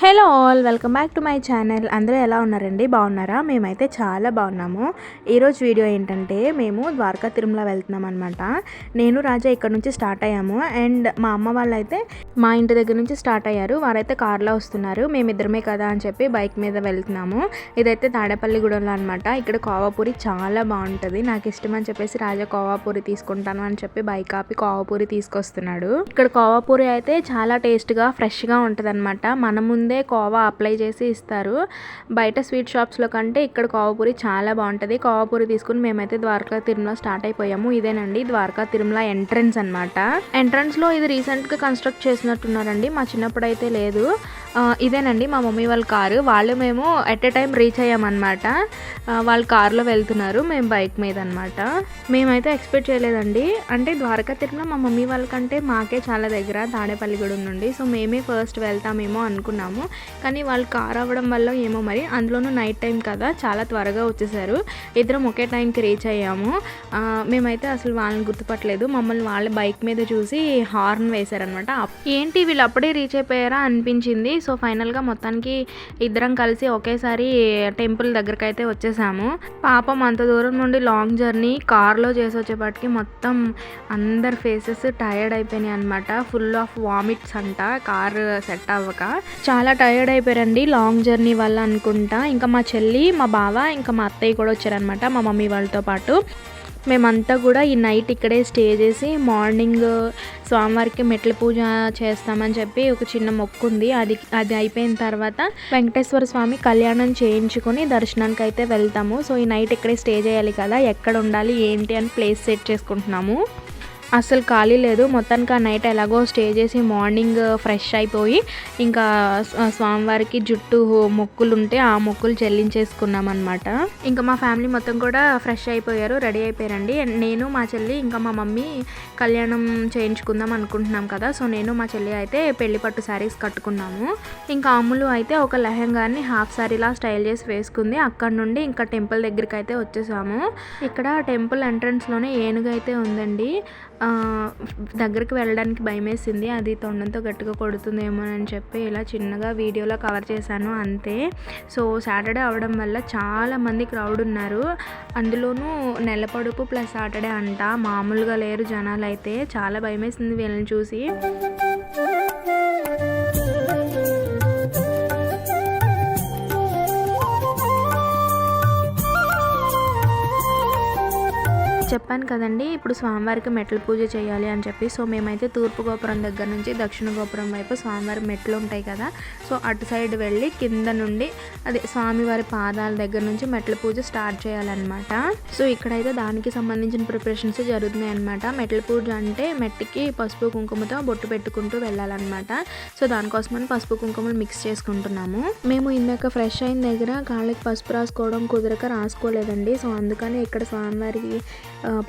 Hello all welcome back to my channel. అందరూ ఎలా ఉన్నారండి? బాగున్నారా? మేమైతే చాలా బాగున్నాము. ఈరోజు వీడియో ఏంటంటే మేము ద్వారకా తిరుమల వెళ్తున్నాం అనమాట నేను రాజా ఇక్కడ నుంచి స్టార్ట్ అయ్యాము. అండ్ మా అమ్మ వాళ్ళు అయితే మా ఇంటి దగ్గర నుంచి స్టార్ట్ అయ్యారు. వారైతే కార్లో వస్తున్నారు. మేమిద్దరమే కదా అని చెప్పి బైక్ మీద వెళ్తున్నాము. ఇదైతే తాడేపల్లిగూడెంలో అనమాట ఇక్కడ కోవాపూరి చాలా బాగుంటుంది. నాకు ఇష్టం అని చెప్పేసి రాజా కోవాపూరి తీసుకుంటాను అని చెప్పి బైక్ ఆపి కోవాపూరి తీసుకొస్తున్నాడు. ఇక్కడ కోవాపూరి అయితే చాలా టేస్ట్గా ఫ్రెష్గా ఉంటుంది అనమాట మన ముందు కోవా అప్లై చేసి ఇస్తారు. బయట స్వీట్ షాప్స్లో కంటే ఇక్కడ కోవాపూరి చాలా బాగుంటుంది. కోవాపూరి తీసుకుని మేమైతే ద్వారకా తిరుమల స్టార్ట్ అయిపోయాము. ఇదేనండి ద్వారకా తిరుమల ఎంట్రన్స్ అనమాట ఎంట్రన్స్లో ఇది రీసెంట్గా కన్స్ట్రక్ట్ చేసినట్టున్నారండి. మా చిన్నప్పుడు అయితే లేదు ఇదేనండి మా మమ్మీ వాళ్ళ కారు. వాళ్ళు మేము ఎట్ ఎ టైం రీచ్ అయ్యామన్నమాట. వాళ్ళ కారులో వెళ్తున్నారు మేము బైక్ మీద అనమాట మేమైతే ఎక్స్పెక్ట్ చేయలేదండి. అంటే ద్వారకా తిరుమల మా మమ్మీ వాళ్ళకంటే మాకే చాలా దగ్గర. తాడేపల్లిగూడెం నుండి. సో మేమే ఫస్ట్ వెళ్తామేమో అనుకున్నాము. కానీ వాళ్ళు కార్ అవ్వడం వల్ల ఏమో మరి అందులోనూ నైట్ టైం కదా చాలా త్వరగా వచ్చేసారు. ఇద్దరం ఒకే టైంకి రీచ్ అయ్యాము. మేమైతే అసలు వాళ్ళని గుర్తుపట్టలేదు. మమ్మల్ని వాళ్ళ బైక్ మీద చూసి హార్న్ వేశారనమాట ఏంటి వీళ్ళు అప్పుడే రీచ్ అయిపోయారా అనిపించింది. సో ఫైనల్గా మొత్తానికి ఇద్దరం కలిసి ఒకేసారి టెంపుల్ దగ్గరికి అయితే వచ్చేసాము. పాపం అంత దూరం నుండి లాంగ్ జర్నీ కార్లో చేసి వచ్చేపాటికి మొత్తం అందరి ఫేసెస్ టైర్డ్ అయిపోయినాయి అనమాట ఫుల్ ఆఫ్ వామిట్స్ అంట కార్ సెట్ అవ్వక. చాలా టయర్డ్ అయిపోయారండి లాంగ్ జర్నీ వల్ల అనుకుంటా. ఇంకా మా చెల్లి మా బావ ఇంకా మా అత్తయ్య కూడా వచ్చారనమాట మా మమ్మీ వాళ్ళతో పాటు. మేమంతా కూడా ఈ నైట్ ఇక్కడే స్టే చేసి మార్నింగ్ స్వామివారికి మెట్ల పూజ చేస్తామని చెప్పి ఒక చిన్న మొక్కు ఉంది. అది అది అయిపోయిన తర్వాత వెంకటేశ్వర స్వామి కళ్యాణం చేయించుకొని దర్శనానికి అయితే వెళ్తాము. సో ఈ నైట్ ఇక్కడే స్టే చేయాలి కదా ఎక్కడ ఉండాలి ఏంటి అని ప్లేస్ సెట్ చేసుకుంటున్నాము. అసలు ఖాళీ లేదు. మొత్తానికి ఆ నైట్ ఎలాగో స్టే చేసి మార్నింగ్ ఫ్రెష్ అయిపోయి ఇంకా స్వామివారికి జుట్టు మొక్కులు ఉంటే ఆ మొక్కులు చెల్లించేసుకున్నాం అనమాట ఇంకా మా ఫ్యామిలీ మొత్తం కూడా ఫ్రెష్ అయిపోయారు రెడీ అయిపోయారండి. నేను మా చెల్లి ఇంకా మా మమ్మీ కళ్యాణం చేయించుకుందాం అనుకుంటున్నాం కదా. సో నేను మా చెల్లి అయితే పెళ్ళి పట్టు శారీస్ కట్టుకున్నాము. ఇంకా అమ్ములు అయితే ఒక లెహంగాని హాఫ్ శారీలా స్టైల్ చేసి వేసుకుంది. అక్కడ నుండి ఇంకా టెంపుల్ దగ్గరికి అయితే వచ్చేసాము. ఇక్కడ టెంపుల్ ఎంట్రన్స్లోనే ఏనుగు అయితే ఉందండి. దగ్గరికి వెళ్ళడానికి భయమేసింది. అది తొండంతో గట్టిగా కొడుతుందేమో అని చెప్పి ఇలా చిన్నగా వీడియోలో కవర్ చేశాను అంతే. సో సాటర్డే అవడం వల్ల చాలామంది క్రౌడ్ ఉన్నారు. అందులోనూ నెలపడుపు ప్లస్ సాటర్డే అంట. మామూలుగా లేరు జనాలు అయితే చాలా భయమేసింది వీళ్ళని చూసి. చెప్పాను కదండి ఇప్పుడు స్వామివారికి మెట్ల పూజ చేయాలి అని చెప్పి సో మేమైతే తూర్పు గోపురం దగ్గర నుంచి దక్షిణ గోపురం వైపు స్వామివారి మెట్లు ఉంటాయి కదా సో అటు సైడ్ వెళ్ళి కింద నుండి అదే స్వామివారి పాదాల దగ్గర నుంచి మెట్ల పూజ స్టార్ట్ చేయాలన్నమాట. సో ఇక్కడైతే దానికి సంబంధించిన ప్రిపరేషన్స్ జరుగుతున్నాయి అనమాట మెట్ల పూజ అంటే మెట్టికి పసుపు కుంకుమతో బొట్టు పెట్టుకుంటూ వెళ్ళాలన్నమాట. సో దానికోసమని పసుపు కుంకుమలు మిక్స్ చేసుకుంటున్నాము. మేము ఇందాక ఫ్రెష్ అయిన దగ్గర కాళ్ళకి పసుపు రాసుకోవడం కుదరక రాసుకోలేదండి. సో అందుకని ఇక్కడ స్వామివారికి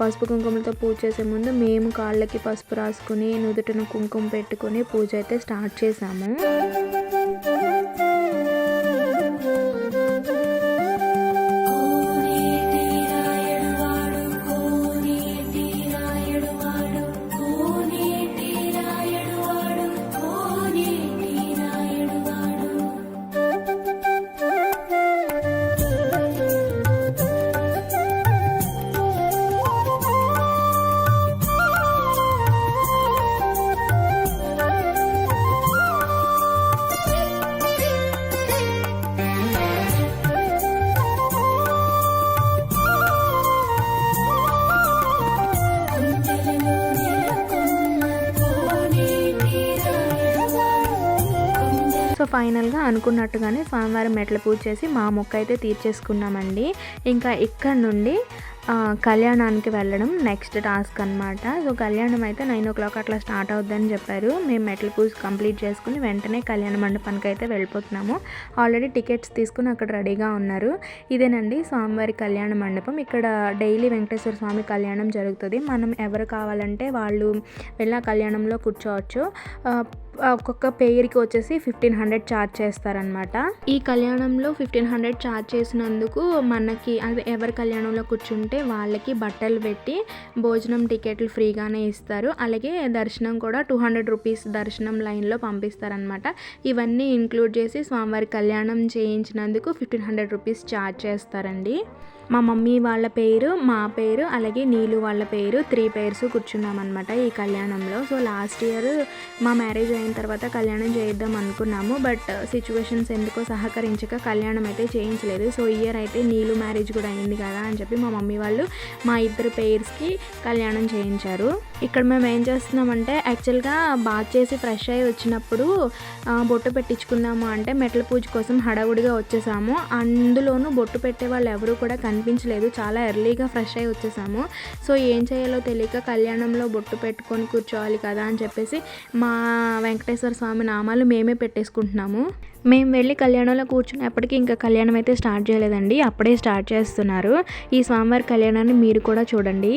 పసుపు కుంకుమలతో పూజ చేసే ముందు మేము కాళ్ళకి పసుపు రాసుకుని నుదుటిన కుంకుమ పెట్టుకుని పూజ అయితే స్టార్ట్ చేసాము. ఫైనల్గా అనుకున్నట్టుగానే స్వామివారి మెట్ల పూజ చేసి మా మొక్క అయితే తీర్చేసుకున్నామండి. ఇంకా ఇక్కడ నుండి కళ్యాణానికి వెళ్ళడం నెక్స్ట్ టాస్క్ అనమాట సో కళ్యాణం అయితే నైన్ ఓ క్లాక్ అట్లా స్టార్ట్ అవుద్దని చెప్పారు. మేము మెట్ల పూజ కంప్లీట్ చేసుకుని వెంటనే కళ్యాణ మండపానికి అయితే వెళ్ళిపోతున్నాము. ఆల్రెడీ టికెట్స్ తీసుకుని అక్కడ రెడీగా ఉన్నారు. ఇదేనండి స్వామివారి కళ్యాణ మండపం. ఇక్కడ డైలీ వెంకటేశ్వర స్వామి కళ్యాణం జరుగుతుంది. మనం ఎవరు కావాలంటే వాళ్ళు వెళ్ళి ఆ కళ్యాణంలో కూర్చోవచ్చు. ఒక్కొక్క పేరుకి వచ్చేసి ఫిఫ్టీన్ హండ్రెడ్ ఛార్జ్ చేస్తారనమాట ఈ కళ్యాణంలో ఫిఫ్టీన్ హండ్రెడ్ ఛార్జ్ చేసినందుకు మనకి అది ఎవరి కళ్యాణంలో కూర్చుంటే వాళ్ళకి బట్టలు పెట్టి భోజనం టికెట్లు ఫ్రీగానే ఇస్తారు. అలాగే దర్శనం కూడా టూ హండ్రెడ్ రూపీస్ దర్శనం లైన్లో పంపిస్తారనమాట ఇవన్నీ ఇంక్లూడ్ చేసి స్వామివారి కళ్యాణం చేయించినందుకు ఫిఫ్టీన్ హండ్రెడ్ రూపీస్ ఛార్జ్ చేస్తారండి. మా మమ్మీ వాళ్ళ పేరు మా పేరు అలాగే నీలు వాళ్ళ పేరు త్రీ పేర్స్ కూర్చున్నాం అనమాట ఈ కళ్యాణంలో. సో లాస్ట్ ఇయర్ మా మ్యారేజ్ అయిన తర్వాత కళ్యాణం చేద్దాం అనుకున్నాము బట్ సిచ్యువేషన్స్ ఎందుకో సహకరించక కళ్యాణం అయితే చేయించలేదు. సో ఇయర్ అయితే నీలు మ్యారేజ్ కూడా అయింది కదా అని చెప్పి మా మమ్మీ వాళ్ళు మా ఇద్దరు పేర్స్కి కళ్యాణం చేయించారు. ఇక్కడ మేము ఏం చేస్తున్నామంటే యాక్చువల్గా బాత్ చేసి ఫ్రెష్ అయ్యి వచ్చినప్పుడు బొట్టు పెట్టించుకుందాము అంటే మెట్ల పూజ కోసం హడావుడిగా వచ్చేసాము. అందులోనూ బొట్టు పెట్టే వాళ్ళు ఎవరు కూడా కనిపి అనిపించలేదు. చాలా ఎర్లీగా ఫ్రెష్ అయ్యి వచ్చేసాము. సో ఏం చేయాలో తెలియక కళ్యాణంలో బొట్టు పెట్టుకొని కూర్చోవాలి కదా అని చెప్పేసి మా వెంకటేశ్వర స్వామి నామాలు మేమే పెట్టేసుకుంటున్నాము. మేము వెళ్ళి కళ్యాణంలో కూర్చున్నప్పటికీ ఇంకా కళ్యాణం అయితే స్టార్ట్ చేయలేదండి. అప్పుడే స్టార్ట్ చేస్తున్నారు. ఈ స్వామివారి కళ్యాణాన్ని మీరు కూడా చూడండి.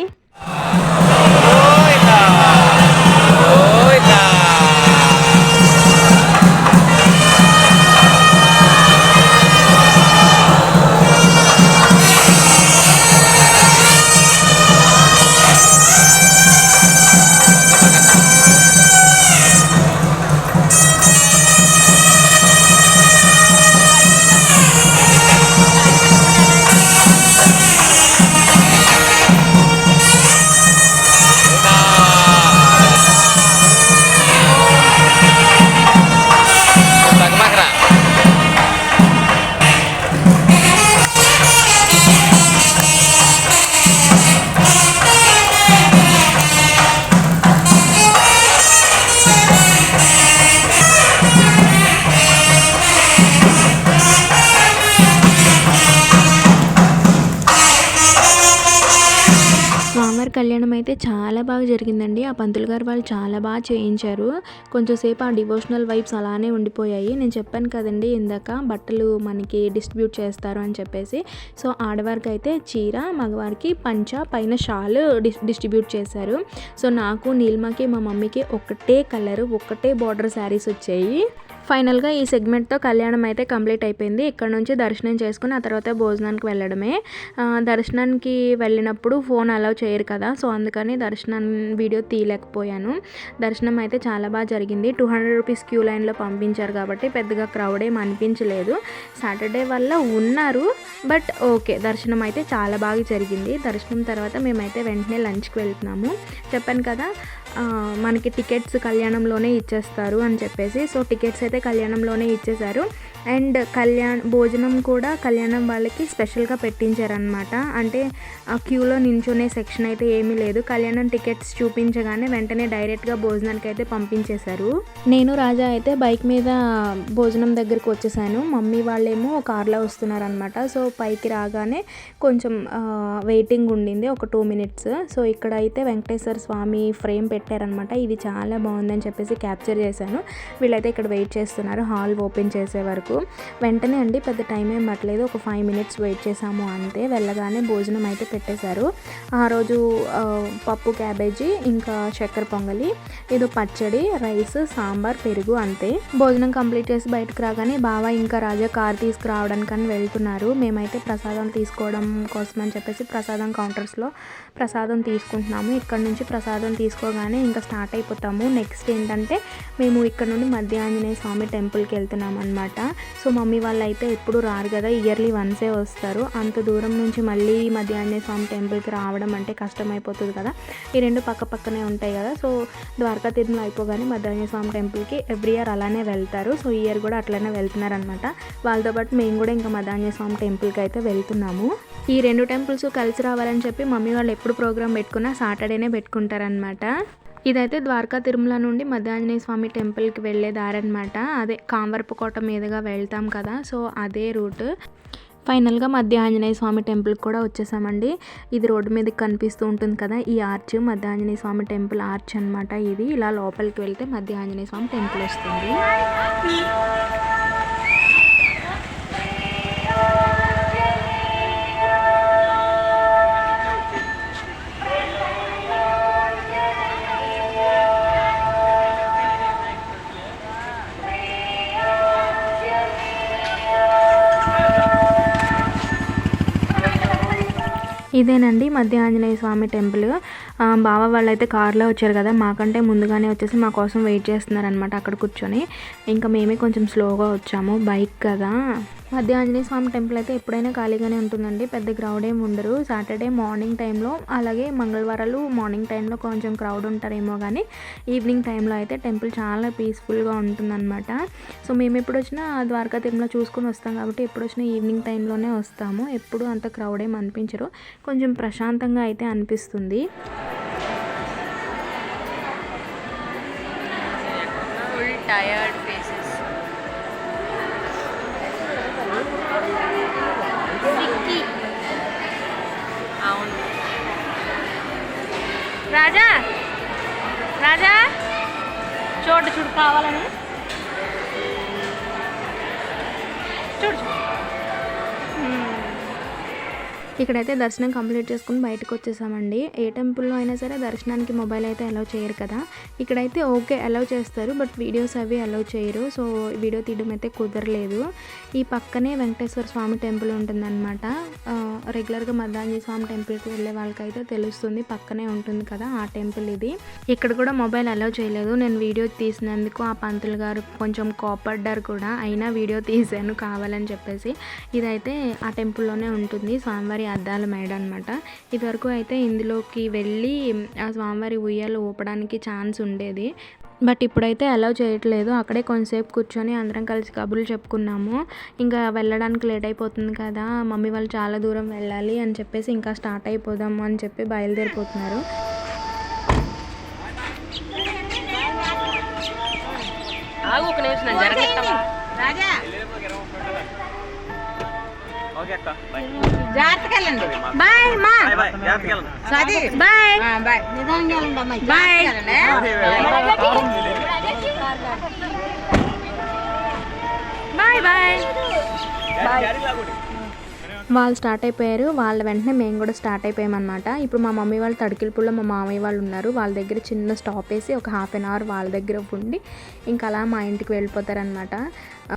బాగా జరిగిందండి. ఆ పంతులు గారు వాళ్ళు చాలా బాగా చేయించారు. కొంచెంసేపు ఆ డివోషనల్ వైబ్స్ అలానే ఉండిపోయాయి. నేను చెప్పాను కదండి ఇందాక బట్టలు మనకి డిస్ట్రిబ్యూట్ చేస్తారు అని చెప్పేసి. సో ఆడవారికి అయితే చీర మగవారికి పంచ పైన షాల్ డిస్ డిస్ట్రిబ్యూట్ చేశారు. సో నాకు నీల్మకి మా మమ్మీకి ఒకటే కలర్ ఒకటే బార్డర్ శారీస్ వచ్చాయి. ఫైనల్గా ఈ సెగ్మెంట్తో కళ్యాణం అయితే కంప్లీట్ అయిపోయింది. ఇక్కడ నుంచి దర్శనం చేసుకుని ఆ తర్వాత భోజనానికి వెళ్ళడమే. దర్శనానికి వెళ్ళినప్పుడు ఫోన్ అలౌ చేయరు కదా సో అందుకని దర్శనం వీడియో తీయలేకపోయాను. దర్శనం అయితే చాలా బాగా జరిగింది. టూ హండ్రెడ్ రూపీస్ క్యూ లైన్లో పంపించారు కాబట్టి పెద్దగా క్రౌడ్ ఏం అనిపించలేదు. సాటర్డే వల్ల ఉన్నారు బట్ ఓకే దర్శనం అయితే చాలా బాగా జరిగింది. దర్శనం తర్వాత మేమైతే వెంటనే లంచ్కి వెళ్తున్నాము. చెప్పాను కదా మనకి టికెట్స్ కళ్యాణంలోనే ఇచ్చేస్తారు అని చెప్పేసి. సో టికెట్స్ అయితే కళ్యాణంలోనే ఇచ్చేశారు. అండ్ కళ్యాణ్ భోజనం కూడా కళ్యాణం వాళ్ళకి స్పెషల్గా పెట్టించారనమాట అంటే ఆ క్యూలో నించునే సెక్షన్ అయితే ఏమీ లేదు. కళ్యాణం టికెట్స్ చూపించగానే వెంటనే డైరెక్ట్గా భోజనానికి అయితే పంపించేశారు. నేను రాజా అయితే బైక్ మీద భోజనం దగ్గరికి వచ్చేసాను. మమ్మీ వాళ్ళేమో కార్లో వస్తున్నారనమాట సో పైకి రాగానే కొంచెం వెయిటింగ్ ఉండింది. ఒక టూ మినిట్స్. సో ఇక్కడ అయితే వెంకటేశ్వర స్వామి ఫ్రేమ్ పెట్టారనమాట ఇది చాలా బాగుందని చెప్పేసి క్యాప్చర్ చేశాను. వీళ్ళైతే ఇక్కడ వెయిట్ చేస్తున్నారు. హాల్ ఓపెన్ చేసే వరకు. వెంటనే అండి పెద్ద టైం ఏం పట్టలేదు. ఒక ఫైవ్ మినిట్స్ వెయిట్ చేసాము అంతే. వెళ్ళగానే భోజనం అయితే పెట్టేశారు. ఆ రోజు పప్పు క్యాబేజీ ఇంకా చక్కెర పొంగలి ఏదో పచ్చడి రైస్ సాంబార్ పెరుగు అంతే. భోజనం కంప్లీట్ చేసి బయటకు రాగానే బావ ఇంకా రాజా కార్ తీసుకురావడానికని వెళ్తున్నారు. మేమైతే ప్రసాదం తీసుకోవడం కోసం అని చెప్పేసి ప్రసాదం కౌంటర్స్లో ప్రసాదం తీసుకుంటున్నాము. ఇక్కడ నుంచి ప్రసాదం తీసుకోగానే ఇంకా స్టార్ట్ అయిపోతాము. నెక్స్ట్ ఏంటంటే మేము ఇక్కడ నుండి మధ్య ఆంజనేయ స్వామి టెంపుల్కి వెళ్తున్నాం అనమాట సో మమ్మీ వాళ్ళు అయితే ఎప్పుడు రారు కదా ఇయర్లీ వన్సే వస్తారు. అంత దూరం నుంచి మళ్ళీ మధ్యాహ్న స్వామి టెంపుల్కి రావడం అంటే కష్టమైపోతుంది కదా. ఈ రెండు పక్క పక్కనే ఉంటాయి కదా. సో ద్వారకా తిరుమల అయిపోగానే మధ్యాహ్న స్వామి టెంపుల్కి ఎవ్రీ ఇయర్ అలానే వెళ్తారు. సో ఇయర్ కూడా అట్లనే వెళ్తున్నారనమాట వాళ్ళతో పాటు మేము కూడా ఇంకా మధ్య స్వామి టెంపుల్కి అయితే వెళ్తున్నాము. ఈ రెండు టెంపుల్స్ కలిసి రావాలని చెప్పి మమ్మీ వాళ్ళు ఎప్పుడు ప్రోగ్రామ్ పెట్టుకున్నా సాటర్డేనే పెట్టుకుంటారనమాట ఇదైతే ద్వారకా తిరుమల నుండి మధ్యాంజనేయ స్వామి టెంపుల్కి వెళ్ళే దారి అనమాట అదే కాంవరపుకోట మీదుగా వెళ్తాం కదా సో అదే రూట్. ఫైనల్గా మధ్య ఆంజనేయ స్వామి టెంపుల్కి కూడా వచ్చేసామండి. ఇది రోడ్డు మీదకి కనిపిస్తూ ఉంటుంది కదా ఈ ఆర్చ్ మధ్య ఆంజనేయ స్వామి టెంపుల్ ఆర్చ్ అనమాట ఇది. ఇలా లోపలికి వెళ్తే మధ్య ఆంజనేయ స్వామి టెంపుల్ వస్తుంది. ఇదేనండి మధ్య ఆంజనేయ స్వామి టెంపుల్. ఆ, బావ వాళ్ళు అయితే కార్లో వచ్చారు కదా మాకంటే ముందుగానే వచ్చేసి మా కోసం వెయిట్ చేస్తున్నారనమాట అక్కడ కూర్చొని. ఇంకా మేమే కొంచెం స్లోగా వచ్చాము బైక్ కదా. మధ్య ఆంజనేయ స్వామి టెంపుల్ అయితే ఎప్పుడైనా ఖాళీగానే ఉంటుందండి. పెద్ద క్రౌడ్ ఏమి ఉండరు. సాటర్డే మార్నింగ్ టైంలో అలాగే మంగళవారాలు మార్నింగ్ టైంలో కొంచెం క్రౌడ్ ఉంటారేమో కానీ ఈవినింగ్ టైంలో అయితే టెంపుల్ చాలా పీస్ఫుల్గా ఉంటుందన్నమాట. సో మేము ఎప్పుడు వచ్చినా ద్వారకా తిరుమల చూసుకొని వస్తాం కాబట్టి ఎప్పుడు వచ్చినా ఈవినింగ్ టైంలోనే వస్తాము. ఎప్పుడు అంత క్రౌడ్ ఏమి అనిపించరు. కొంచెం ప్రశాంతంగా అయితే అనిపిస్తుంది. టయర్డ్ రాజా? రాజా? చూడు చూడు కావాలని. చూడు చూడు. ఇక్కడైతే దర్శనం కంప్లీట్ చేసుకుని బయటకు వచ్చేసామండి. ఏ టెంపుల్లో అయినా సరే దర్శనానికి మొబైల్ అయితే అలౌ చేయరు కదా. ఇక్కడైతే ఓకే అలౌ చేస్తారు బట్ వీడియోస్ అవి అలౌ చేయరు. సో వీడియో తీయడం అయితే కుదరలేదు. ఈ పక్కనే వెంకటేశ్వర స్వామి టెంపుల్ ఉంటుందన్నమాట. రెగ్యులర్గా మద్దాంజీ స్వామి టెంపుల్కి వెళ్ళే వాళ్ళకైతే తెలుస్తుంది. పక్కనే ఉంటుంది కదా ఆ టెంపుల్ ఇది. ఇక్కడ కూడా మొబైల్ అలౌ చేయలేదు. నేను వీడియో తీసినందుకు ఆ పంతులు గారు కొంచెం కోపడ్డారు కూడా. అయినా వీడియో తీసాను కావాలని చెప్పేసి. ఇదైతే ఆ టెంపుల్లోనే ఉంటుంది. స్వామివారి అద్దాల మేడ అనమాట ఇదివరకు అయితే ఇందులోకి వెళ్ళి ఆ స్వామివారి ఉయ్యాలు ఊపడానికి ఛాన్స్ ఉండేది. బట్ ఇప్పుడైతే అలౌ చేయట్లేదు. అక్కడే కొంతసేపు కూర్చొని అందరం కలిసి కబుర్లు చెప్పుకున్నాము. ఇంకా వెళ్ళడానికి లేట్ అయిపోతుంది కదా మమ్మీ వాళ్ళు చాలా దూరం వెళ్ళాలి అని చెప్పేసి ఇంకా స్టార్ట్ అయిపోదాము అని చెప్పి బయలుదేరిపోతున్నారు. ఆగు ఒక నిమిషం రాజా! బాయ్ మా. సది bye bye bye bye bye లాగుడి. వాళ్ళు స్టార్ట్ అయిపోయారు. వాళ్ళ వెంటనే మేము కూడా స్టార్ట్ అయిపోయామన్నమాట. ఇప్పుడు మా మమ్మీ వాళ్ళు తడికిలపుల్లో మా మామయ్య వాళ్ళు ఉన్నారు. వాళ్ళ దగ్గర చిన్న స్టాప్ వేసి ఒక హాఫ్ అన్ అవర్ వాళ్ళ దగ్గర ఉండి ఇంకా అలా మా ఇంటికి వెళ్ళిపోతారనమాట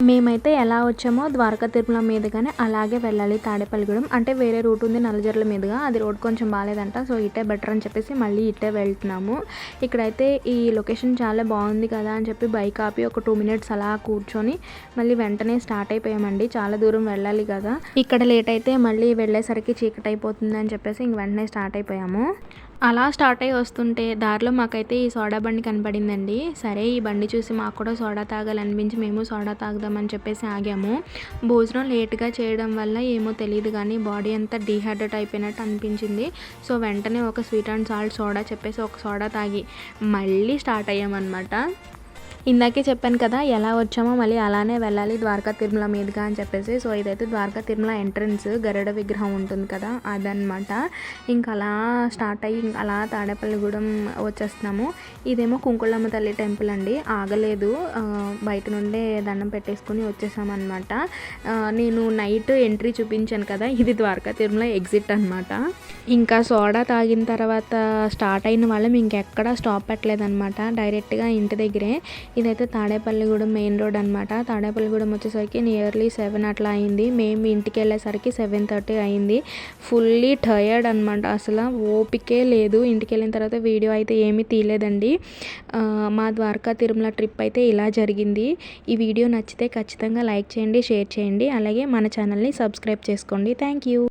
మేమైతే ఎలా వచ్చామో ద్వారకా తిరుమల మీదుగానే అలాగే వెళ్ళాలి తాడేపల్లిగూడెం. అంటే వేరే రూట్ ఉంది నల్లజర్ల మీదుగా. అది రోడ్ కొంచెం బాగాలేదంట సో ఇటే బెటర్ అని చెప్పేసి మళ్ళీ ఇటే వెళ్తున్నాము. ఇక్కడైతే ఈ లొకేషన్ చాలా బాగుంది కదా అని చెప్పి బైక్ ఆపి ఒక టూ మినిట్స్ అలా కూర్చొని మళ్ళీ వెంటనే స్టార్ట్ అయిపోయామండి. చాలా దూరం వెళ్ళాలి కదా. ఇక్కడ లేట్ అయితే మళ్ళీ వెళ్ళేసరికి చీకటి అయిపోతుంది అని చెప్పేసి ఇంక వెంటనే స్టార్ట్ అయిపోయాము. అలా స్టార్ట్ అయ్యి వస్తుంటే దారిలో మాకైతే ఈ సోడా బండి కనపడిందండి. సరే ఈ బండి చూసి మాకు కూడా సోడా తాగాలనిపించి మేము సోడా తాగుదామని చెప్పేసి ఆగాము. భోజనం లేట్గా చేయడం వల్ల ఏమో తెలియదు కానీ బాడీ అంతా డీహైడ్రేట్ అయిపోయినట్టు అనిపించింది. సో వెంటనే ఒక స్వీట్ అండ్ సాల్ట్ సోడా చెప్పేసి ఒక సోడా తాగి మళ్ళీ స్టార్ట్ అయ్యామన్నమాట. ఇందాకే చెప్పాను కదా ఎలా వచ్చామో మళ్ళీ అలానే వెళ్ళాలి ద్వారకా తిరుమల మీదుగా అని చెప్పేసి. సో ఇదైతే ద్వారకా తిరుమల ఎంట్రన్స్ గరుడ విగ్రహం ఉంటుంది కదా అదనమాట ఇంకా అలా స్టార్ట్ అయ్యి అలా తాడేపల్లిగూడెం వచ్చేస్తున్నాము. ఇదేమో కుంకుళమ్మ తల్లి టెంపుల్ అండి. ఆగలేదు. బయట నుండే దండం పెట్టేసుకుని వచ్చేసామన్నమాట. నేను నైట్ ఎంట్రీ చూపించాను కదా ఇది ద్వారకా తిరుమల ఎగ్జిట్ అనమాట ఇంకా సోడా తాగిన తర్వాత స్టార్ట్ అయిన వాళ్ళం ఇంకెక్కడా స్టాప్ పెట్టలేదన్నమాట. డైరెక్ట్గా ఇంటి దగ్గరే ఇదైతే తాడేపల్లిగూడెం మెయిన్ రోడ్ అనమాట తాడేపల్లిగూడెం వచ్చేసరికి నియర్లీ సెవెన్ అట్లా అయింది. మేము ఇంటికి వెళ్ళేసరికి సెవెన్ థర్టీ అయింది. ఫుల్లీ టయర్డ్ అనమాట అసలు ఓపికే లేదు. ఇంటికి వెళ్ళిన తర్వాత వీడియో అయితే ఏమీ తీయలేదండి. మా ద్వారకా తిరుమల ట్రిప్ అయితే ఇలా జరిగింది. ఈ వీడియో నచ్చితే ఖచ్చితంగా లైక్ చేయండి షేర్ చేయండి. అలాగే మన ఛానల్ని సబ్స్క్రైబ్ చేసుకోండి. Thank you.